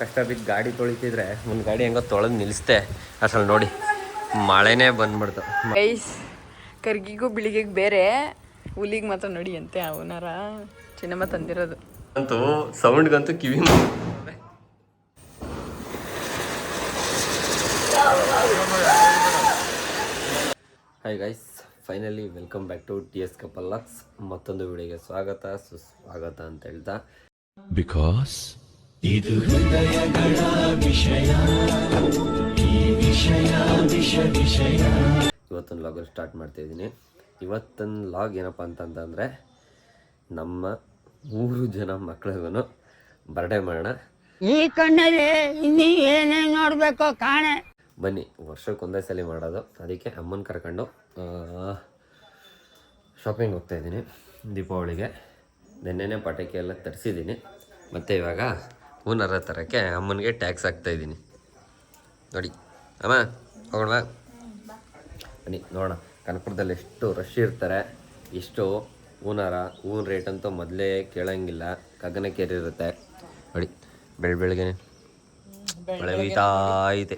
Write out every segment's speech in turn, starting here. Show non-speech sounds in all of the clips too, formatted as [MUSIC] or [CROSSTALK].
ಕಷ್ಟ ಬಿದ್ದು ಗಾಡಿ ತೊಳಿತಿದ್ರೆ ಒಂದು ಗಾಡಿ ಹೆಂಗೋ ತೊಳೆದು ನಿಲ್ಲಿಸ್ದೆ ಅಸಲು ನೋಡಿ ಮಳೆನೇ ಬಂದ್ಬಿಡ್ತು. ಐಸ್ ಕರ್ಗಿಗೂ ಬಿಳಿಗೆಗೆ ಬೇರೆ ಹುಲಿಗೆ ಮಾತ್ರ ನೋಡಿ ಅಂತೆ ಅವನಾರ ಚಿನ್ನಮ್ಮ ತಂದಿರೋದು. ಅಂತೂ ಸೌಂಡ್ಗಂತೂ ಕಿವಿ hi guys finally welcome back to T S couple lux ಮತ್ತೊಂದು ವಿಡಿಯೋಗೆ ಸ್ವಾಗತ ಸುಸ್ವಾಗತ ಅಂತ ಹೇಳ್ತಾ. Because ಇದು ಇವತ್ತೊಂದು ಲಾಗಲ್ಲಿ ಸ್ಟಾರ್ಟ್ ಮಾಡ್ತಾ ಇದ್ದೀನಿ. ಇವತ್ತೊಂದು ಲಾಗ್ ಏನಪ್ಪ ಅಂತಂತಂದರೆ ನಮ್ಮ ಮೂರು ಜನ ಮಕ್ಕಳಿಗೂ ಬರ್ಡೇ ಮಾಡೋಣ. ಈ ಕಣ್ಣಲ್ಲಿ ಇನ್ನೀ ಏನೇನು ನೋಡಬೇಕು ಕಾಣೆ. ಬನ್ನಿ ವರ್ಷಕ್ಕೊಂದೇ ಸಲ ಮಾಡೋದು. ಅದಕ್ಕೆ ಅಮ್ಮನ ಕರ್ಕೊಂಡು ಶಾಪಿಂಗ್ ಹೋಗ್ತಾ ಇದ್ದೀನಿ ದೀಪಾವಳಿಗೆ. ನೆನ್ನೆನೇ ಪಟಾಕಿ ಎಲ್ಲ ತರಿಸಿದ್ದೀನಿ. ಮತ್ತು ಇವಾಗ ಹೂನರ ತರೋಕ್ಕೆ ಅಮ್ಮನಿಗೆ ಟ್ಯಾಕ್ಸ್ ಹಾಕ್ತಾ ಇದ್ದೀನಿ. ನೋಡಿ ಅಮ್ಮ ಹೋಗೋಣ ಬನ್ನಿ ನೋಡೋಣ. ಕನಕಪುರದಲ್ಲಿ ಎಷ್ಟು ರಶ್ ಇರ್ತಾರೆ ಎಷ್ಟು ಹೂನಾರ ಹೂವಿನ ರೇಟ್ ಅಂತೂ ಮೊದಲೇ ಕೇಳೋಂಗಿಲ್ಲ ಗಗನಕ್ಕೇರಿ ಇರುತ್ತೆ. ನೋಡಿ ಬೆಳ ಬೆಳಗ್ಗೆ ಮಳೆ ಬೀತಾಯಿದೆ ಐತೆ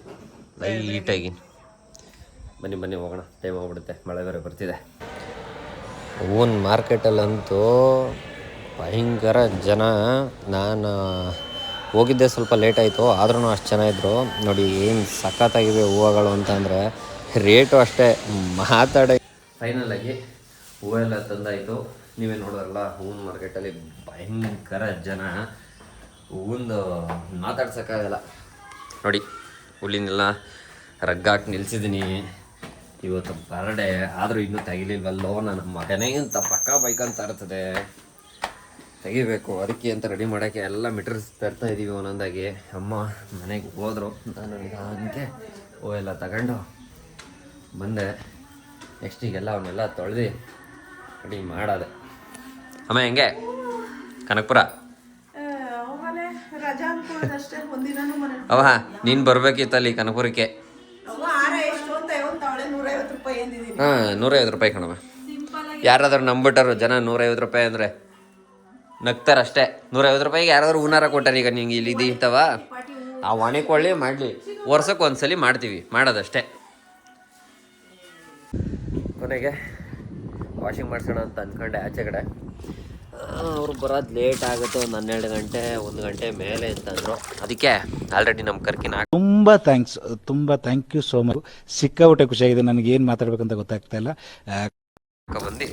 ಲೈಟಾಗಿ ಬನ್ನಿ ಬನ್ನಿ ಹೋಗೋಣ. ಟೈಮ್ ಹೋಗ್ಬಿಡುತ್ತೆ. ಮಳೆ ಬೇರೆ ಬರ್ತಿದೆ. ಹೂವಿನ ಮಾರ್ಕೆಟಲ್ಲಂತೂ ಭಯಂಕರ ಜನ. ನಾನು ಹೋಗಿದ್ದೆ ಸ್ವಲ್ಪ ಲೇಟ್ ಆಯಿತು ಆದ್ರೂ ಅಷ್ಟು ಜನ ಇದ್ದರು ನೋಡಿ ಏನು ಸಖತ್ತಾಗಿವೆ ಹೂವುಗಳು ಅಂತಂದರೆ ರೇಟು ಅಷ್ಟೇ. ಮಾತಾಡ ಫೈನಲ್ ಆಗಿ ಹೂವೆಲ್ಲ ತಂದಾಯಿತು. ನೀವೇ ನೋಡೋರಲ್ಲ ಹೂವಿನ ಮಾರ್ಕೆಟಲ್ಲಿ ಭಯಂಕರ ಜನ. ಹೂವಿಂದು ಮಾತಾಡ್ಸೋಕ್ಕಾಗಲ್ಲ ನೋಡಿ, ಹುಲ್ಲಿನೆಲ್ಲ ರಗ್ಗಾಕಿ ನಿಲ್ಸಿದ್ದೀನಿ. ಇವತ್ತು ಬರ್ಡೇ ಆದರೂ ಇನ್ನೂ ತೆಗಿಲಿಲ್ವಲ್ಲೋ, ನನ್ನ ಮಗನೇ ಅಂತ ಪಕ್ಕ ಬೈಕ್ ಅಂತ ಇರ್ತದೆ ತೆಗಿಬೇಕು. ಅದಕ್ಕೆ ಅಂತ ರೆಡಿ ಮಾಡೋಕ್ಕೆ ಎಲ್ಲ ಮೆಟೀರಿಯಲ್ಸ್ ತರ್ತಾ ಇದ್ದೀವಿ ಒಂದೊಂದಾಗಿ. ಅಮ್ಮ ಮನೆಗೆ ಹೋದರು. ನಾನು ನಿಧಾನಕ್ಕೆ ಓ ಎಲ್ಲ ತಗೊಂಡು ಬಂದೆ. ನೆಕ್ಸ್ಟಿಗೆಲ್ಲ ಅವನ್ನೆಲ್ಲ ತೊಳೆದು ರೆಡಿ ಮಾಡೋದೆ. ಅಮ್ಮ ಹೆಂಗೆ? ಕನಕಪುರ? ಅವ ನೀನು ಬರ್ಬೇಕಿತ್ತಲ್ಲಿ ಕನಕಪುರಕ್ಕೆ? ಹಾಂ ನೂರೈವತ್ತು ರೂಪಾಯಿ ಕಣವ ಯಾರಾದ್ರೂ ನಂಬಿಟ್ಟರು ಜನ ನೂರೈವತ್ತು ರೂಪಾಯಿ ಅಂದರೆ? ನಗ್ತಾರಷ್ಟೇ. ನೂರೈವತ್ತು ರೂಪಾಯಿಗೆ ಯಾರಾದ್ರೂ ಹೂನಾರ ಕೊಟ್ಟಾರ ಈಗ ನಿಂಗೆ ಇಲ್ಲಿ ಇದು ಇಂಥವ? ಆ ಒಣಕೊಳ್ಳಿ ಮಾಡಲಿ. ವರ್ಷಕ್ಕೆ ಒಂದ್ಸಲಿ ಮಾಡ್ತೀವಿ ಮಾಡೋದಷ್ಟೇ. ಕೊನೆಗೆ ವಾಷಿಂಗ್ ಮಾಡಿಸೋಣ ಅಂತ ಅಂದ್ಕೊಂಡೆ ಆಚೆ ಕಡೆ. ಅವ್ರು ಬರೋದು ಲೇಟ್ ಆಗುತ್ತೆ ಒಂದು ಹನ್ನೆರಡು ಗಂಟೆ ಒಂದು ಗಂಟೆ ಮೇಲೆ ಅಂತಂದ್ರು. ಅದಕ್ಕೆ ಆಲ್ರೆಡಿ ನಮ್ಮ ಕರ್ಕಿನ ತುಂಬ ಥ್ಯಾಂಕ್ಸ್ ತುಂಬ ಥ್ಯಾಂಕ್ ಯು ಸೋ ಮಚ್ ಸಿಕ್ಕಾಬಿಟ್ಟೆ ಖುಷಿಯಾಗಿದೆ ನನಗೆ ಏನು ಮಾತಾಡ್ಬೇಕಂತ ಗೊತ್ತಾಗ್ತಾ ಇಲ್ಲ. ಬಂದು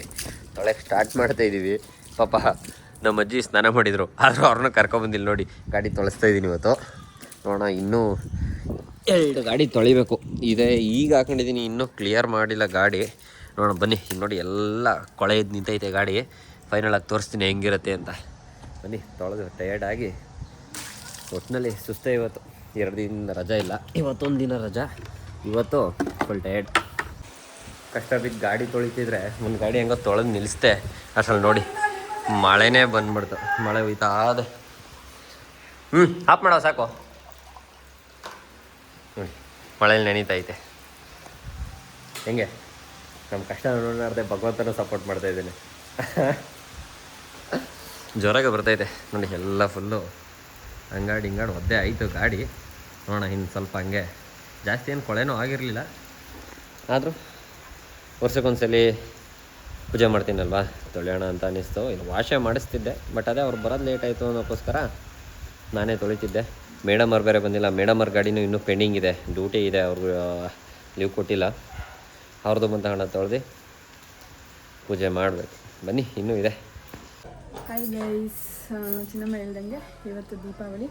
ತೊಳೆಗೆ ಸ್ಟಾರ್ಟ್ ಮಾಡ್ತಾ ಇದ್ದೀವಿ ಪಾಪ ನಮ್ಮ ಅಜ್ಜಿ ಸ್ನಾನ ಮಾಡಿದರು. ಆದರೂ ಅವ್ರನ್ನ ಕರ್ಕೊಬಂದಿಲ್ಲ ನೋಡಿ. ಗಾಡಿ ತೊಳಸ್ತಾ ಇದ್ದೀನಿ ಇವತ್ತು. ನೋಡೋಣ, ಇನ್ನೂ ಎರಡು ಗಾಡಿ ತೊಳಿಬೇಕು. ಇದೆ, ಈಗ ಹಾಕೊಂಡಿದ್ದೀನಿ ಇನ್ನೂ ಕ್ಲಿಯರ್ ಮಾಡಿಲ್ಲ ಗಾಡಿ. ನೋಡೋಣ, ಬನ್ನಿ. ನೋಡಿ ಎಲ್ಲ ಕೊಳೆ ಇದ್ದು ನಿಂತೈತೆ ಗಾಡಿ. ಫೈನಲ್ ಆಗಿ ತೋರಿಸ್ತೀನಿ ಹೆಂಗಿರುತ್ತೆ ಅಂತ. ಬನ್ನಿ, ತೊಳೆದು ಟಯರ್ಡ್ ಆಗಿ ಒಟ್ಟಿನಲ್ಲಿ ಸುಸ್ತೇ ಇವತ್ತು. ಎರಡು ದಿನದಿಂದ ರಜಾ ಇಲ್ಲ. ಇವತ್ತೊಂದು ದಿನ ರಜಾ. ಇವತ್ತು ಫುಲ್ ಟಯರ್ಡ್ ಕಷ್ಟ ಬಿದ್ದು ಗಾಡಿ ತೊಳಿತಿದ್ರೆ ಒಂದು ಗಾಡಿ ಹೆಂಗೋ ತೊಳೆದು ನಿಲ್ಲಿಸ್ದೆ ಅಷ್ಟರಲ್ಲಿ ನೋಡಿ. ಮಳೆನೇ ಬಂದ್ಬಿಡ್ತು. ಮಳೆ ಹೋಯ್ತಾ ಅದು ಹ್ಞೂ ಆಫ್ ಮಾಡೋ, ಸಾಕು. ನೋಡಿ ಮಳೇಲಿ ನೆನೀತೈತೆ. ಹೆಂಗೆ? ನಮ್ಮ ಕಷ್ಟ ನೋಡಾರ್ದೆ ಭಗವಂತನ ಸಪೋರ್ಟ್ ಮಾಡ್ತಾ ಇದ್ದೀನಿ. ಜ್ವರಾಗೆ ಬರ್ತೈತೆ. ನೋಡಿ, ಎಲ್ಲ ಫುಲ್ಲು ಹಂಗಾಡಿ ಹಿಂಗಾಡಿ ಒದ್ದೆ ಆಯಿತು ಗಾಡಿ. ನೋಡೋಣ ಇನ್ನು ಸ್ವಲ್ಪ ಹಂಗೆ. ಜಾಸ್ತಿ ಏನು ಕೊಳೆನೂ ಆಗಿರಲಿಲ್ಲ. ಆದರೂ ವರ್ಷಕ್ಕೊಂದ್ಸಲಿ ಪೂಜೆ ಮಾಡ್ತೀನಲ್ವಾ? ತೊಳೆಯೋಣ ಅಂತ ಅನ್ನಿಸ್ತು. ಇದು ವಾಶೇ ಮಾಡಿಸ್ತಿದ್ದೆ ಬಟ್ ಅದೇ ಅವ್ರು ಬರೋದು ಲೇಟ್ ಆಯಿತು ಅನ್ನೋಕ್ಕೋಸ್ಕರ ನಾನೇ ತೊಳಿತಿದ್ದೆ. ಮೇಡಮ್ ಅವ್ರು ಬೇರೆ ಬಂದಿಲ್ಲ. ಮೇಡಮ್ ಅವ್ರ ಗಾಡಿನೂ ಇನ್ನೂ ಪೆಂಡಿಂಗ್ ಇದೆ. ಡ್ಯೂಟಿ ಇದೆ, ಅವ್ರಿಗೆ ಲೀವ್ ಕೊಟ್ಟಿಲ್ಲ. ಅವ್ರದ್ದು ಬಂತ ಹಣ ತೊಳೆದು ಪೂಜೆ ಮಾಡಬೇಕು. ಬನ್ನಿ, ಇನ್ನೂ ಇದೆ. ಹಾಯ್ ಗೈಸ್ ಚಿನ್ನಮ್ಮ ಹೇಳ್ದಂಗೆ ಇವತ್ತು ದೀಪಾವಳಿ.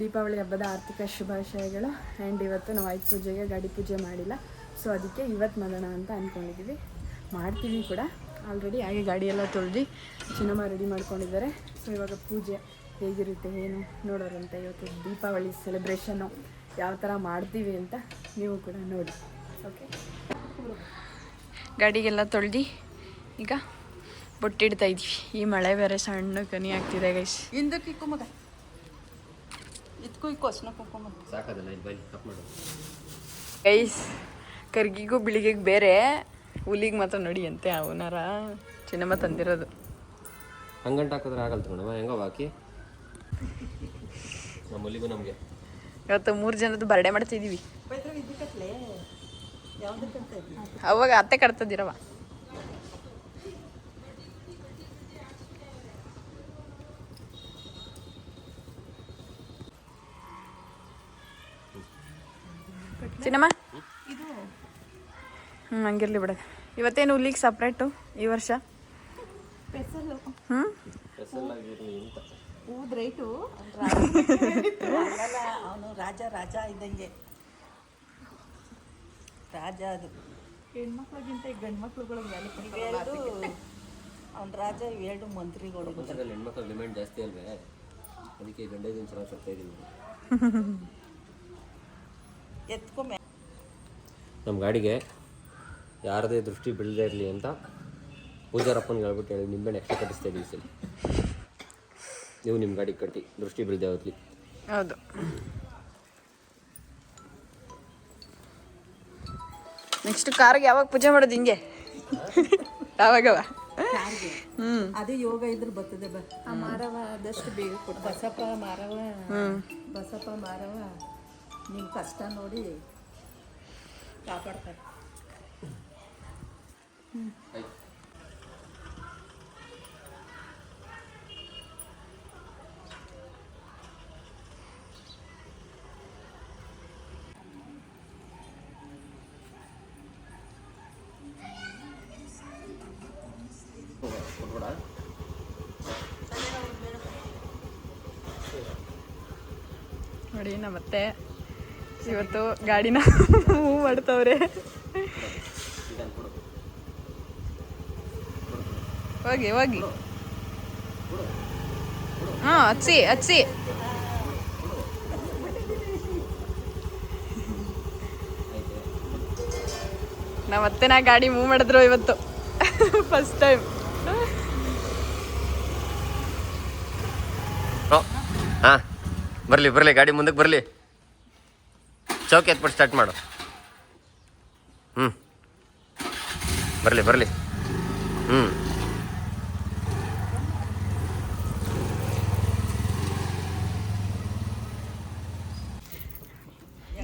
ದೀಪಾವಳಿ ಹಬ್ಬದ ಆರ್ಥಿಕ ಶುಭಾಶಯಗಳು. ಆ್ಯಂಡ್ ಇವತ್ತು ನಾವು ಆಯ್ತು ಪೂಜೆಗೆ ಗಾಡಿ ಪೂಜೆ ಮಾಡಿಲ್ಲ. ಸೊ ಅದಕ್ಕೆ ಇವತ್ತು ಮಾಡೋಣ ಅಂತ ಅಂದ್ಕೊಂಡಿದ್ದೀವಿ ಮಾಡ್ತೀವಿ ಕೂಡ. ಆಲ್ರೆಡಿ ಹಾಗೆ ಗಾಡಿ ಎಲ್ಲ ತೊಳೆದು ಚಿನ್ನಮ್ಮ ರೆಡಿ ಮಾಡ್ಕೊಂಡಿದ್ದಾರೆ. ಸೊ ಇವಾಗ ಪೂಜೆ ಹೇಗಿರುತ್ತೆ ಏನು ನೋಡೋರಂತೆ ಇವತ್ತು ದೀಪಾವಳಿ ಸೆಲೆಬ್ರೇಷನ್ನು ಯಾವ ಥರ ಮಾಡ್ತೀವಿ ಅಂತ ನೀವು ಕೂಡ ನೋಡಿ. ಓಕೆ ಗಾಡಿಗೆಲ್ಲ ತೊಳೆದು ಈಗ ಬೊಟ್ಟಿಡ್ತಾ ಇದ್ವಿ ಈ ಮಳೆ ಬೇರೆ ಸಣ್ಣ ಕನಿ ಆಗ್ತಿದೆ ಗೈಸ್ ಹಿಂದಕ್ಕೆ ಇಕ್ಕು ಇದಕ್ಕೂ ಇಕ್ಕೋ ಕುಂಕುಮ ಮಾಡು ಗೈಸ್ ಕರ್ಗಿಗೂ ಬಿಳಿಗೆಗೆ ಬೇರೆ ಹುಲಿಗೆ ಮಾತ್ರ ನೋಡಿ ಅಂತೆ ಅವನಾರ ಚಿನ್ನಮ್ಮ ತಂದಿರೋದು. ಹಂಗಂಟ ಹಾಕಿದ್ರೆ ಆಗಲ್ಲ ಮೇಡಮ್ ಹೆಂಗೋ ಬಾಕಿ ನಮ್ಮ ಹುಲಿಗೂ ನಮಗೆ. ಇವತ್ತು ಮೂರು ಜನದ್ದು ಬರ್ಡೇ ಮಾಡ್ತಿದ್ದೀವಿ ಅವಾಗ ಅತ್ತೆ ಕಟ್ತದಿರವ ಚಿನ್ನಮ್ಮ ಹ್ಞೂ ಹಂಗಿರ್ಲಿ ಬಿಡ. ಇವತ್ತೇನು ಹುಲಿಗೆ ಸಪ್ರೇಟು ಈ ವರ್ಷ? ಪೆಸಲು ಹ್ಞೂ ಹೂದ್ ರೈಟು ಅವನು ರಾಜ ರಾಜ ಇದ್ದಂಗೆ. ರಾಜ ಅದು. ಹೆಣ್ಮಕ್ಳಿಗಿಂತ ಈ ಗಂಡು ಮಕ್ಳುಗಳು ಅವ್ನ ರಾಜ ಇವೆರಡು ಮಂತ್ರಿಗಳು. ಹೆಣ್ಮಕ್ಳು ಡಿಮ್ಯಾಂಡ್ ಜಾಸ್ತಿ ಅಲ್ವೇ? ಅದಕ್ಕೆ ಗಂಡ ಇನ್ಶೂರೆನ್ಸ್ ಹಾಕ್ತಾ ಇದ್ದೀವಿ ಎತ್ಕೊಂಬೆ ನಮ್ಮ ಗಾಡಿಗೆ ಯಾರದೇ ದೃಷ್ಟಿ ಬೀಳದೇ ಇರಲಿ ಅಂತ ಪೂಜಾರಪ್ಪನ ಹೇಳ್ಬಿಟ್ಟು ಹೇಳಿ ನಿಮ್ಮ ಎಕ್ಸ್ಟ್ರಾ ಕಟ್ಟಿಸ್ತಾ ಇದ್ದೀವಿ ಸರ್. ನೀವು ನಿಮ್ಮ ಗಾಡಿ ಕಟ್ಟಿ ದೃಷ್ಟಿ ಬೀಳದೆ ಹೋಗ್ಲಿ. ಹೌದು. ನೆಕ್ಸ್ಟ್ ಕಾರ್ಗೆ ಯಾವಾಗ ಪೂಜೆ ಮಾಡೋದು ಹಿಂಗೆ? ಯಾವಾಗವ? ಹ್ಞೂ ಅದು ಯೋಗ ಇದ್ರೆ ಬರ್ತದೆ ಬ. ಆ ಮಾರವ ಆದಷ್ಟು ಬೇಗ ಕೊಡು ಬಸಪ್ಪ ಮಾರವ. ಬಸಪ್ಪ ಮಾರವ ನಿಮ್ಮ ಕಷ್ಟ ನೋಡಿ ಕಾಪಾಡ್ತಾರೆ. ನೋಡಿ ನಮ್ಮತ್ತೆ. ಇವತ್ತು ಗಾಡಿನ ಮೂವ್ ಮಾಡ್ತವ್ರೆ. ಹೋಗಿ ಹೋಗಿ. ಹಾ ಹಚ್ಚಿ ಹಚ್ಚಿ ಮತ್ತೆ ನಾ ಗಾಡಿ ಮೂವ್ ಮಾಡಿದ್ರು ಇವತ್ತು. ಫಸ್ಟ್ ಟೈಮ್ ಹಾ. ಬರಲಿ ಬರಲಿ, ಗಾಡಿ ಮುಂದಕ್ಕೆ ಬರಲಿ. ಚೌಕಿ ಎತ್ಬಿಟ್ಟು ಸ್ಟಾರ್ಟ್ ಮಾಡು. ಹ್ಞೂ ಬರಲಿ ಬರಲಿ. ಹ್ಞೂ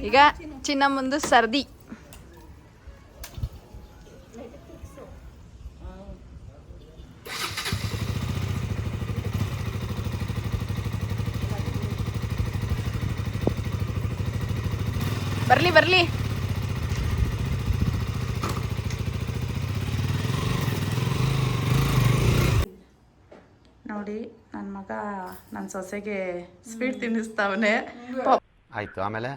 ಈಗ ಚಿನ್ನ ಮುಂದೆ ಸರ್ದಿ. ಬರ್ಲಿ ಬರ್ಲಿ. ನೋಡಿ ನನ್ನ ಮಗ ನನ್ನ ಸೊಸೆಗೆ ಸ್ವೀಟ್ ತಿನ್ನಿಸ್ತಾವನೆ. ಆಯ್ತು ಆಮೇಲೆ?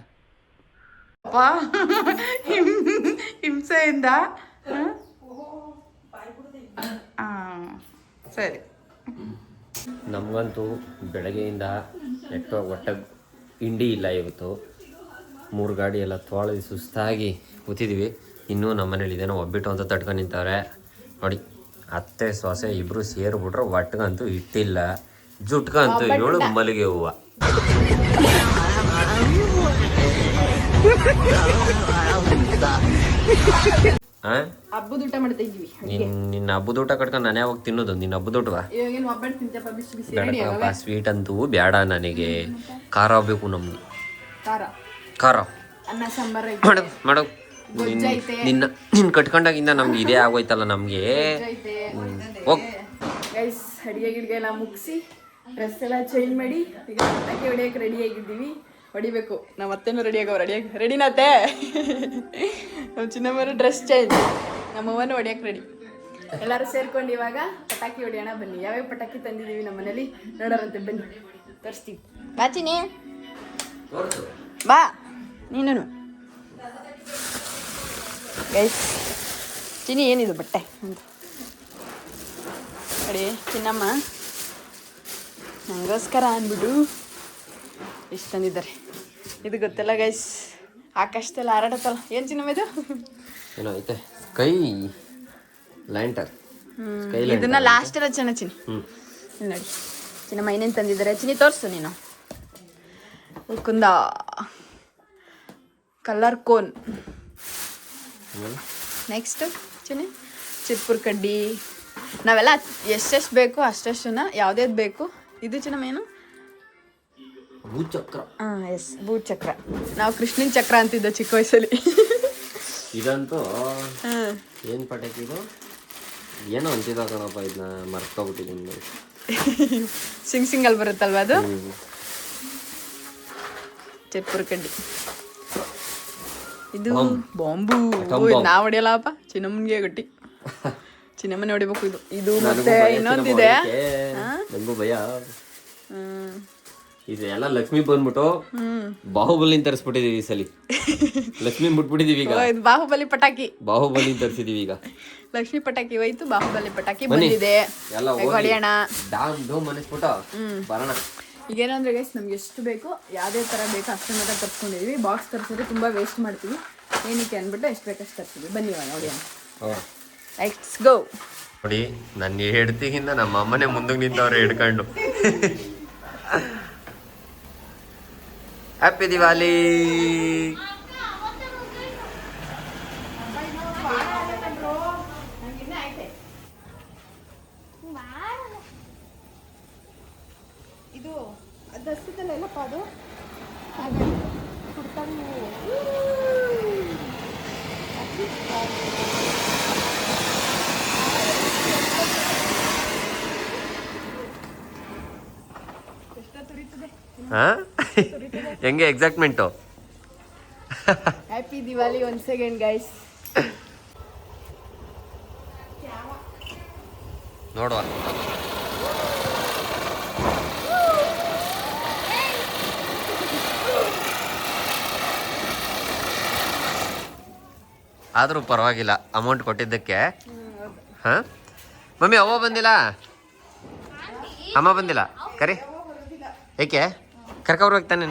ಹಿಂ- ಹಿಂಸೆಯಿಂದ. ಆ, ಸರಿ. ನಮಗಂತೂ ಬೆಳಗ್ಗೆಯಿಂದ ನೆಟ್ವರ್ಕ್ ಒಟ್ಟ ಇಂಡಿ ಇಲ್ಲ ಇವತ್ತು. ಮೂರು ಗಾಡಿ ಎಲ್ಲ ತೊಳೆದು ಸುಸ್ತಾಗಿ ಕೂತಿದ್ವಿ. ಇನ್ನೂ ನಮ್ಮ ಮನೇಲಿ ಇದೇನೋ ಒಬ್ಬಿಟ್ಟು ಅಂತ ತಡ್ಕೊಂಡು ನಿಂತವ್ರೆ. ನೋಡಿ ಅತ್ತೆ ಸೊಸೆ ಇಬ್ಬರು ಸೇರಿಬಿಟ್ರೆ ಒಟ್ಟಿಗಂತೂ ಇಟ್ಟಿಲ್ಲ ಜುಟ್ಕಂತೂ ಏಳು ಮಲ್ಲಿಗೆ ಹೂವು. ಹಬ್ಬದ ಊಟ ಮಾಡ್ತಾ ಇದ್ವಿ ನಿನ್ನ ಹಬ್ಬದ ಊಟ ಕಟ್ಕೊಂಡು ನಾನು ಯಾವಾಗ ತಿನ್ನೋದು? ನಿನ್ನ ಹಬ್ಬದ ಊಟವಾ? ಬೇಡಪ್ಪ ಸ್ವೀಟ್ ಅಂತೂ ಬೇಡ ನನಗೆ. ಖಾರ ಬೇಕು ನಮ್ಗೆ. ಖಾರ. ಮಾಡು ಮಾಡು. ನಿನ್- ನಿನ್ನ ನಿನ್ನ ಕಟ್ಕೊಂಡಾಗಿಂದ ನಮ್ಗೆ ಇದೇ ಆಗೋಯ್ತಲ್ಲ ನಮಗೆ. ಹೋಗ್. ಗೈಸ್ ಅಡಿಗೆ ಗಿಡಿಗೆ ಎಲ್ಲ ಮುಗಿಸಿ ಡ್ರೆಸ್ ಎಲ್ಲ ಚೇಂಜ್ ಮಾಡಿ ಈಗ ಹೊಡಿಯಕ್ಕೆ ರೆಡಿ ಆಗಿದ್ದೀವಿ. ಹೊಡಿಬೇಕು. ನಮ್ಮ ಅತ್ತೆನೂ ರೆಡಿ ಆಗೋ ರೆಡಿ ಆಗಿ ರೆಡಿನತ್ತೆ ನಮ್ಮ ಚಿನ್ನಮ್ಮರು ಡ್ರೆಸ್ ಚೇಂಜ್ ನಮ್ಮವ್ವನೂ ಹೊಡಿಯಕ್ಕೆ ರೆಡಿ ಎಲ್ಲರೂ ಸೇರ್ಕೊಂಡು ಇವಾಗ ಪಟಾಕಿ ಹೊಡಿಯೋಣ ಬನ್ನಿ. ಯಾವ್ಯಾವ ಪಟಾಕಿ ತಂದಿದ್ದೀವಿ ನಮ್ಮ ಮನೇಲಿ ನೋಡೋರಂತೆ ಬನ್ನಿ. ತರಿಸ್ತೀವಿ. ಬಾಚಿನಿ ಬಾ. ನೀನು ಗೈಸ್ ಚಿನಿ ಏನಿದು ಬಟ್ಟೆ? ಅಂತ ನೋಡಿ ಚಿನ್ನಮ್ಮ. ನನಗೋಸ್ಕರ ಅಂದ್ಬಿಟ್ಟು ಇಷ್ಟು ತಂದಿದ್ದಾರೆ ಇದು ಗೊತ್ತಲ್ಲ ಗೈಸ್ ಆಕಾಶದಲ್ಲಿ ಹಾರಾಡತ್ತಲ್ಲ ಏನು ಚಿನ್ನಮ್ಮ ಇದು? ಏನೋ ಐತೆ? ಸ್ಕೈ ಲ್ಯಾಂಟರ್ ಇದನ್ನ ಲಾಸ್ಟ್ ಎಲ್ಲ ಚೆನ್ನ. ಚಿನಿ ಹ್ಞೂ ಇಲ್ಲಿ ನೋಡಿ. ಚಿನ್ನಮ್ಮ ಏನೇನು ತಂದಿದ್ದಾರೆ? ಚಿನ್ನಿ ತೋರಿಸು ನೀನು. ಕುಂದ ಕಲರ್ ಕೋನ್ ನೆಕ್ಸ್ಟ್ ಚಿನ್ನಿ. ಚಿತ್ಪುರ್ ಕಡ್ಡಿ. ನಾವೆಲ್ಲ ಎಷ್ಟೆಷ್ಟು ಬೇಕು ಅಷ್ಟೆಷ್ಟನ್ನ ಯಾವ್ದು ಬೇಕು. ಇದು ಚಿನ್ನಮ್ಮ ಏನು? ಭೂಚಕ್ರ. ಹಾಂ ಎಸ್ ಭೂಚಕ್ರ. ಚಕ್ರ ನಾವು ಕೃಷ್ಣನ್ ಚಕ್ರ ಅಂತಿದ್ದ ಚಿಕ್ಕ ವಯಸ್ಸಲ್ಲಿ. ಇದಂತೂ ಏನ್ ಪಟಾಕಿ ಇದು? ಏನೋ ಅಂತಿದ್ದ ಕಣಪ್ಪ ಇದನ್ನ ಮರ್ಕೋಬಿಟ್ಟಿದ್ದೀನಿ ಸಿಂಗ್ ಸಿಂಗಲ್ ಬರುತ್ತಲ್ವಾ ಅದು? ಚೆಪ್ಪುರ ಕಡ್ಡಿ. ಇದು ಬಾಂಬು. ನಾವು ಹೊಡಿಯಲ್ಲಪ್ಪ? ಚಿನ್ನಮ್ಮನಿಗೆ ಗಟ್ಟಿ. [LAUGHS] ಚಿನ್ನಮ್ಮನೆ ಹೊಡಿಬೇಕು ಇದು. ಇದು ಮತ್ತೆ ಇನ್ನೊಂದಿದೆ. ಭಯ. ಹ್ಮ್. ಇದು ಎಲ್ಲ ಲಕ್ಷ್ಮಿ ಬಂದ್ಬಿಟ್ಟು ಬಾಹುಬಲಿ ತರಿಸ್ಬಿಟ್ಟಿದೀವಿ ಈ ಸಲಿ. [LAUGHS] ಲಕ್ಷ್ಮಿ ಬಿಟ್ಬಿಟ್ಟಿದೀವಿ ಈಗ. ಇದು ಬಾಹುಬಲಿ ಪಟಾಕಿ. ಬಾಹುಬಲಿ ತರಿಸಿದೀವಿ ಈಗ. ಲಕ್ಷ್ಮಿ ಪಟಾಕಿ ಹೋಯ್ತು ಬಾಹುಬಲಿ ಪಟಾಕಿ ಬಂದಿದೆ. ಎಲ್ಲ ಹೊಡೆಯೋಣ. ಡಾಮ್ ಡೋಮ್ ಅನಿಸ್ಬಿಟ್ಟು ಬರೋಣ. ಈಗೇನಂದ್ರೆ ಗೈಸ್ ನಮ್ಗೆ ಎಷ್ಟು ಬೇಕು ಯಾವುದೇ ತರ ಬೇಕು ಅಷ್ಟು ಮಾತ್ರ ತರ್ಸ್ಕೊಂಡಿದೀವಿ. ಬಾಕ್ಸ್ ತರ್ಸೋದು ತುಂಬಾ ವೇಸ್ಟ್ ಮಾಡ್ತೀವಿ. ಏನಕ್ಕೆ ಅಂದ್ಬಿಟ್ಟು ಎಷ್ಟು ಬೇಕಷ್ಟು ತರ್ತೀವಿ ಬನ್ನಿ ಇವಾಗ ಹೊಡೆಯೋಣ. ಲೆಟ್ಸ್ ಗೋ ನೋಡಿ ನನ್ನ ಹೆಡ್ತಿಗಿಂತ ನಮ್ಮ ಅಮ್ಮನೆ ಮುಂದಕ್ಕೆ ನಿಂತವ್ರೆ ಹಿಡ್ಕೊಂಡು. [LAUGHS] ಹ್ಯಾಪಿ ದಿವಾಲಿ ಇದು ದಸ್ತದಲ್ಲ ಎಲ್ಲಪ್ಪ ಅದು ಹಾ? ಹೆಂಗೆ excitement happy Diwali one second guys ನೋಡುವ. ಆದರೂ ಪರವಾಗಿಲ್ಲ ಅಮೌಂಟ್ ಕೊಟ್ಟಿದ್ದಕ್ಕೆ. ಹಾಂ? ಮಮ್ಮಿ ಅವ್ವ ಬಂದಿಲ್ಲ? ಅಮ್ಮ ಬಂದಿಲ್ಲ? ಕರಿ. ಏಕೆ? ಕರ್ಕವ್ರು ಹೋಗ್ತಾನೆ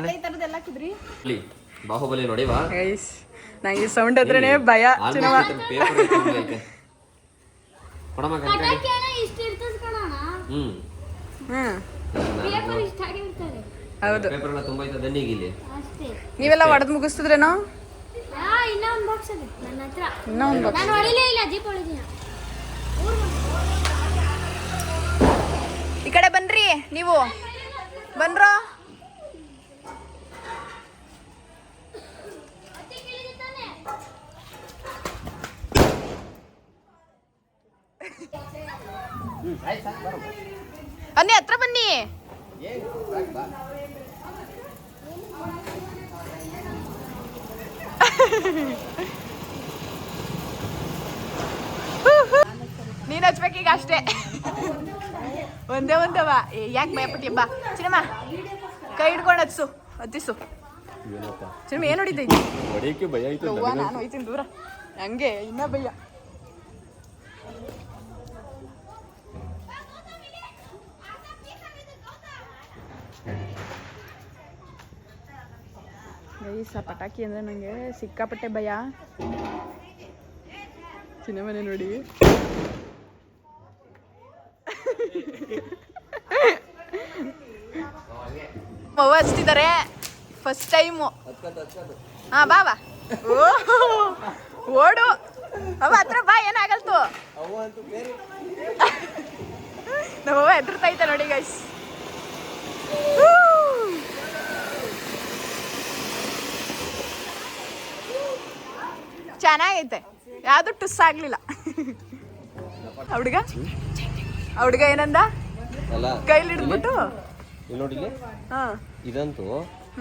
ಬಾಹುಬಲಿ ನೋಡಿವಾ ಗೈಸ್ ನಂಗೆ ಸೌಂಡ್ ಹತ್ರನೇ ಭಯ ಚಿನ್ನವ. ಹೌದು. ನೀವೆಲ್ಲ ಹೊಡೆದು ಮುಗಿಸ್ತಿದ್ರೇನೋ? ಈ ಕಡೆ ಬನ್ರಿ ನೀವು. ಬನ್ರೋ? ಅನ್ನಿ ಹತ್ರ ಬನ್ನಿ. ನೀನ್ ಹಚ್ಬೇಕೀಗ ಅಷ್ಟೇ. ಒಂದೇ ಒಂದವ ಯಾಕೆ ಭಯಪಟ್ಟಿ? ಬಾ. ಚಿನ್ನಮ್ಮ ಕೈ ಹಿಡ್ಕೊಂಡು ಹಚ್ಚು ಹತ್ತಿಸು. ಚಿನ್ನಮ್ಮ ಏನು ಹೊಡಿತೈತಿ ಹೊಡಿಯಕ್ಕೆ ಭಯ ಆಯ್ತು ನಾನು ಹೋಯ್ತೀನಿ ದೂರ. ಹಂಗೆ ಇನ್ನ ಭಯ. ಗೈಸ್ ಪಟಾಕಿ ಅಂದ್ರೆ ನನಗೆ ಸಿಕ್ಕಾಪಟ್ಟೆ ಭಯ. ಚಿನ್ನಮನೆ ನೋಡಿ. ಅವ್ವ ಹಚ್ತಿದ್ದಾರೆ ಫಸ್ಟ್ ಟೈಮು ಹಾ ಬಾ ಬಾ. ಓಡು. ಅವ ಹತ್ರ ಬಾ ಏನಾಗಲ್ತು? ನಮ್ಮವ್ವ ಹೆದರ್ತೈತೆ ನೋಡಿ ಗೈಸ್ ಚೆನ್ನಾಗೈತೆ. ಯಾವುದು ಟುಸ್ ಆಗ್ಲಿಲ್ಲ. ಹುಡುಗ? ಹುಡುಗ ಏನಂದ? ಕೈಲಿ ಹಿಡ್ಬಿಟ್ಟು ನೋಡಿಲಿ ಇದಂತೂ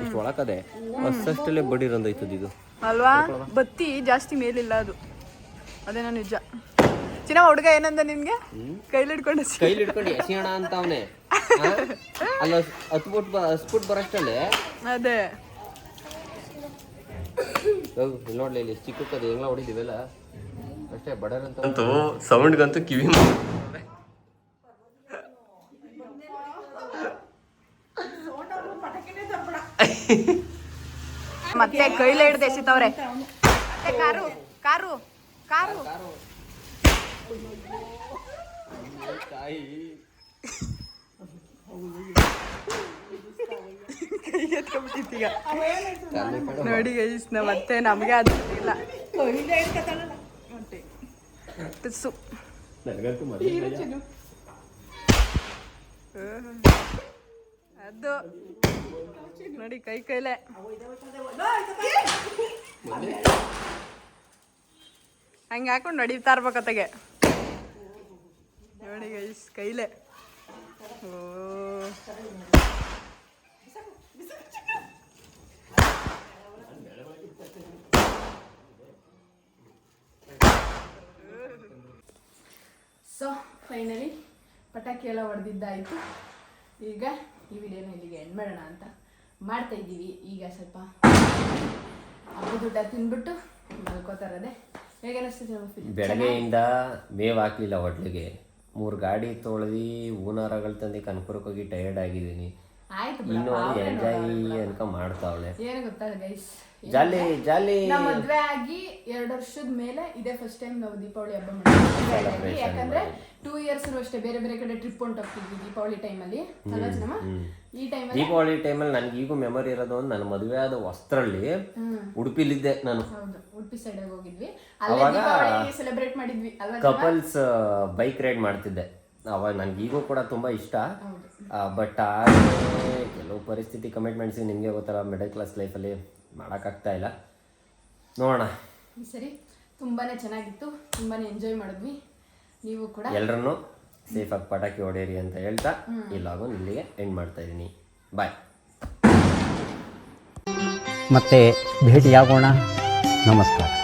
ಇಷ್ಟು ಒಳಕದೆ. ಅಷ್ಟಲ್ಲೇ ಬಡಿ ರಂದೈತದ ಇದು. ಅಲ್ವಾ? ಬತ್ತಿ ಜಾಸ್ತಿ ಮೇಲಿಲ್ಲ ಅದು. ಅದೇನೋ ನಿಜ. ಚಿನ್ನ ಹುಡುಗ ಏನಂದ ನಿನ್ಗೆ? ಕೈಲಿ ಹಿಡ್ಕೊಂಡು ಕೈಲಿ ಹಿಡ್ಕೊಂಡು ಎಸಿಯೋಣ ಅಂತ ಅವನೇ. ಅಲ್ಲ ಹತ್ಬಿಟ್ಟು ಹಸ್ಬಿಟ್ಟು ಬರೋಷ್ಟಲ್ಲೇ ಅದೇ. ನೋಡ್ಲಿ ಇಲ್ಲಿ ಚಿಕ್ಕಕ್ಕದು ಹೆಂಗ್ಲ ಹೊಡಿದೀವಲ್ಲ ಅಷ್ಟೇ ಬಡರಂತ ಅಂತೂ ಸೌಂಡ್ಗಂತೂ ಕಿವಿ ಮತ್ತೆ ಕೈಲೇ ಹಿಡ್ದೆ ಸಿತವ್ರೆ ಮತ್ತೆ ಕಾರು ಕಾರು. ಕಾರು. ಕೈಗೆ. ನೋಡಿ ಗೈಸ್ ನಾ ಮತ್ತೆ ನಮಗೆ ಅದು ಇಲ್ಲ. ಅದು. ನೋಡಿ ಕೈ ಕೈಲೆ. ಹಂಗೆ ಹಾಕೊಂಡು ನಡೀತಾ ಇರ್ಬೇಕತ್ತಗೆ ನೋಡಿ ಗೈಸ್ ಕೈಲೆ. ಓ. ಸೊ ಫೈನಲಿ ಪಟಾಕಿ ಎಲ್ಲ ಹೊಡೆದಿದ್ದಾಯಿತು ಈಗ ಈ ವಿಡಿಯೋನ ಇಲ್ಲಿಗೆ ಎಂಡ್ ಮಾಡೋಣ ಅಂತ ಮಾಡ್ತಾ ಇದ್ದೀವಿ. ಈಗ ಸ್ವಲ್ಪ ಹಬ್ಬದ ಊಟ ತಿನ್ಬಿಟ್ಟು ಮಲ್ಕೋತಾ ಇರೋದೆ. ಹೇಗೆ ನಮ್ಮ ಫಿಲ್ ಬೆಳಗ್ಗೆಯಿಂದ ಮೇವ್ ಹಾಕ್ಲಿಲ್ಲ ಹೋಟ್ಲಿಗೆ. ಮೂರು ಗಾಡಿ ತೊಳೆದು ಹೂನಾರಗಳು ತಂದು ಕನಕಪುರಕ್ಕೆ ಹೋಗಿ ಟಯರ್ಡ್ ಆಗಿದ್ದೀನಿ. ಆಯ್ತು ಇನ್ನೊಂದು ಎಂಜಾಯ್ ಅನ್ಕ ಮಾಡ್ತಾವಳೆ. ಏನು ಗೊತ್ತಾ ಗೈಸ್ ಜಾಲಿ ಜಾಲಿ. ಮದ್ವೆ ಆಗಿ ಎರಡು ವರ್ಷದ ಮೇಲೆ ಇದೇ ಫಸ್ಟ್ ಟೈಮ್ ನಾವು ದೀಪಾವಳಿ ಹಬ್ಬ ಮಾಡ್ತೀವಿ. ಯಾಕಂದ್ರೆ ಟೂ ಇಯರ್ಸ್ ಅಷ್ಟೇ ಬೇರೆ ಬೇರೆ ಕಡೆ ಟ್ರಿಪ್ ಹೊಂಟು ಹೋಗ್ತಿದ್ವಿ ದೀಪಾವಳಿ ಟೈಮಲ್ಲಿ ಅಲ್ವಾ ಈ ಟೈಮಲ್ಲಿ ದೀಪಾವಳಿ ಟೈಮಲ್ಲಿ ನನಗೆ ಈಗೂ ಮೆಮೊರಿ ಇರೋದು ಒಂದು ನನ್ನ ಮದುವೆ ಆದ ವಸ್ತ್ರಲ್ಲಿ ಉಡುಪಿಲಿದ್ದೆ ನಾನು. ಹೌದು ಉಡುಪಿ ಸೈಡ್ ಹೋಗಿದ್ವಿ. ಅವಾಗ ದೀಪಾವಳಿ ಸೆಲೆಬ್ರೇಟ್ ಮಾಡಿದ್ವಿ. ಅಲ್ವಾ ಕಪಲ್ಸ್ ಬೈಕ್ ರೈಡ್ ಮಾಡ್ತಿದ್ದೆ. ಅವಾಗ ನನಗೆ ಈಗೂ ಕೂಡ ತುಂಬಾ ಇಷ್ಟ. ಬಟ್ ಆ ಕೆಲವು ಪರಿಸ್ಥಿತಿ ಕಮಿಟ್ಮೆಂಟ್ಸ್ ನಿಮಗೆ ಗೊತ್ತಲ್ಲ ಮಿಡಲ್ ಕ್ಲಾಸ್ ಲೈಫಲ್ಲಿ ಮಾಡೋಕ್ಕಾಗ್ತಾ ಇಲ್ಲ. ನೋಡೋಣ. ಈ ಸರಿ ತುಂಬಾನೇ ಚೆನ್ನಾಗಿತ್ತು. ತುಂಬಾನೇ ಎಂಜಾಯ್ ಮಾಡಿದ್ವಿ. ನೀವು ಕೂಡ. ಎಲ್ಲರನ್ನೂ ಸೇಫಾಗಿ ಪಟಾಕಿ ಹೊಡೆಯಿರಿ ಅಂತ ಹೇಳ್ತಾ ಇಲ್ಲಾಗು ಇಲ್ಲಿಗೆ ಎಂಡ್ ಮಾಡ್ತಾ ಇದ್ದೀನಿ. ಬಾಯ್ ಮತ್ತೆ ಭೇಟಿಯಾಗೋಣ. ನಮಸ್ಕಾರ.